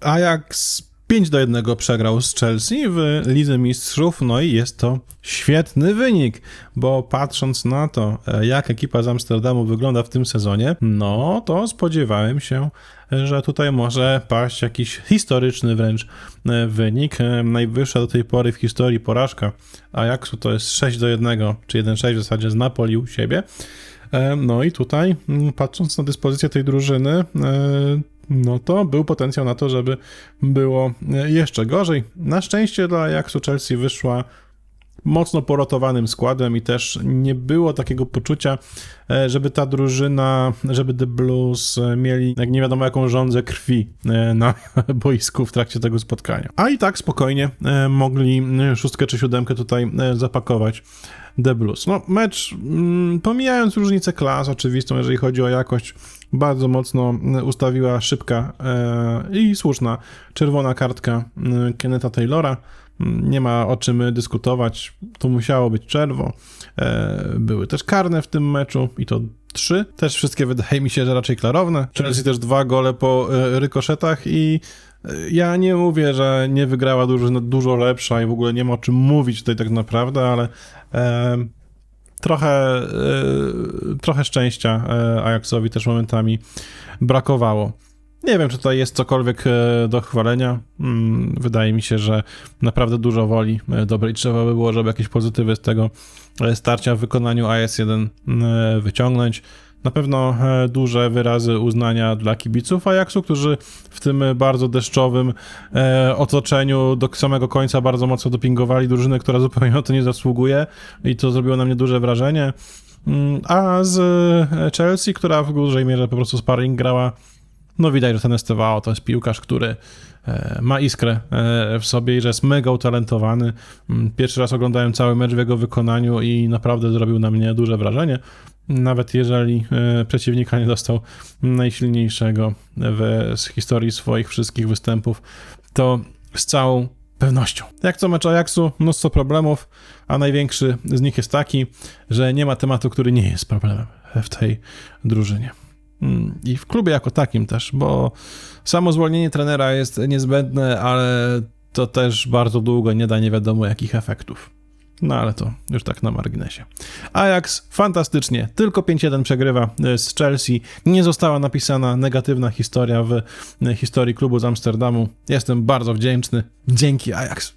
Ajax 5 do 1 przegrał z Chelsea w Lidze Mistrzów, no i jest to świetny wynik, bo patrząc na to, e, jak ekipa z Amsterdamu wygląda w tym sezonie, no to spodziewałem się, że tutaj może paść jakiś historyczny wręcz e, wynik. E, Najwyższa do tej pory w historii porażka Ajaxu to jest 6 do 1, czy 1-6 w zasadzie z Napoli u siebie. No i tutaj, mm, patrząc na dyspozycję tej drużyny, no to był potencjał na to, żeby było e, jeszcze gorzej. Na szczęście dla Ajaxu Chelsea wyszła mocno porotowanym składem i też nie było takiego poczucia, e, żeby ta drużyna, żeby The Blues e, mieli jak nie wiadomo jaką rządzę krwi e, na boisku w trakcie tego spotkania. A i tak spokojnie mogli szóstkę czy siódemkę tutaj zapakować The Blues. No mecz, mm, pomijając różnicę klas oczywistą, jeżeli chodzi o jakość, bardzo mocno ustawiła szybka i słuszna czerwona kartka Kenneta Taylora. Nie ma o czym dyskutować, to musiało być czerwo. E, Były też karne w tym meczu i to trzy. Też wszystkie wydaje mi się, że raczej klarowne. Chelsea też dwa gole po e, rykoszetach i e, ja nie mówię, że nie wygrała drużyna dużo lepsza i w ogóle nie ma o czym mówić tutaj tak naprawdę, ale e, trochę, e, trochę szczęścia Ajaxowi też momentami brakowało. Nie wiem, czy tutaj jest cokolwiek e, do chwalenia. Mm, Wydaje mi się, że naprawdę dużo woli e, dobrej trzeba by było, żeby jakieś pozytywy z tego e, starcia w wykonaniu AS1 e, wyciągnąć. Na pewno duże wyrazy uznania dla kibiców Ajaxu, którzy w tym bardzo deszczowym otoczeniu do samego końca bardzo mocno dopingowali drużynę, która zupełnie o to nie zasługuje i to zrobiło na mnie duże wrażenie. Mm, A z Chelsea, która w dużej mierze po prostu sparring grała no widać, że ten Estevao to jest piłkarz, który e, ma iskrę e, w sobie i że jest mega utalentowany. Mm, Pierwszy raz oglądałem cały mecz w jego wykonaniu i naprawdę zrobił na mnie duże wrażenie. Nawet jeżeli e, przeciwnika nie dostał najsilniejszego w, z historii swoich wszystkich występów, to z całą pewnością. Jak co mecz Ajaxu, mnóstwo problemów, a największy z nich jest taki, że nie ma tematu, który nie jest problemem w tej drużynie. Mm, I w klubie jako takim też, bo samo zwolnienie trenera jest niezbędne, ale to też bardzo długo nie da nie wiadomo jakich efektów. No ale to już tak na marginesie. Ajax fantastycznie, tylko 5-1 przegrywa y, z Chelsea. Nie została napisana negatywna historia w y, historii klubu z Amsterdamu. Jestem bardzo wdzięczny. Dzięki Ajax.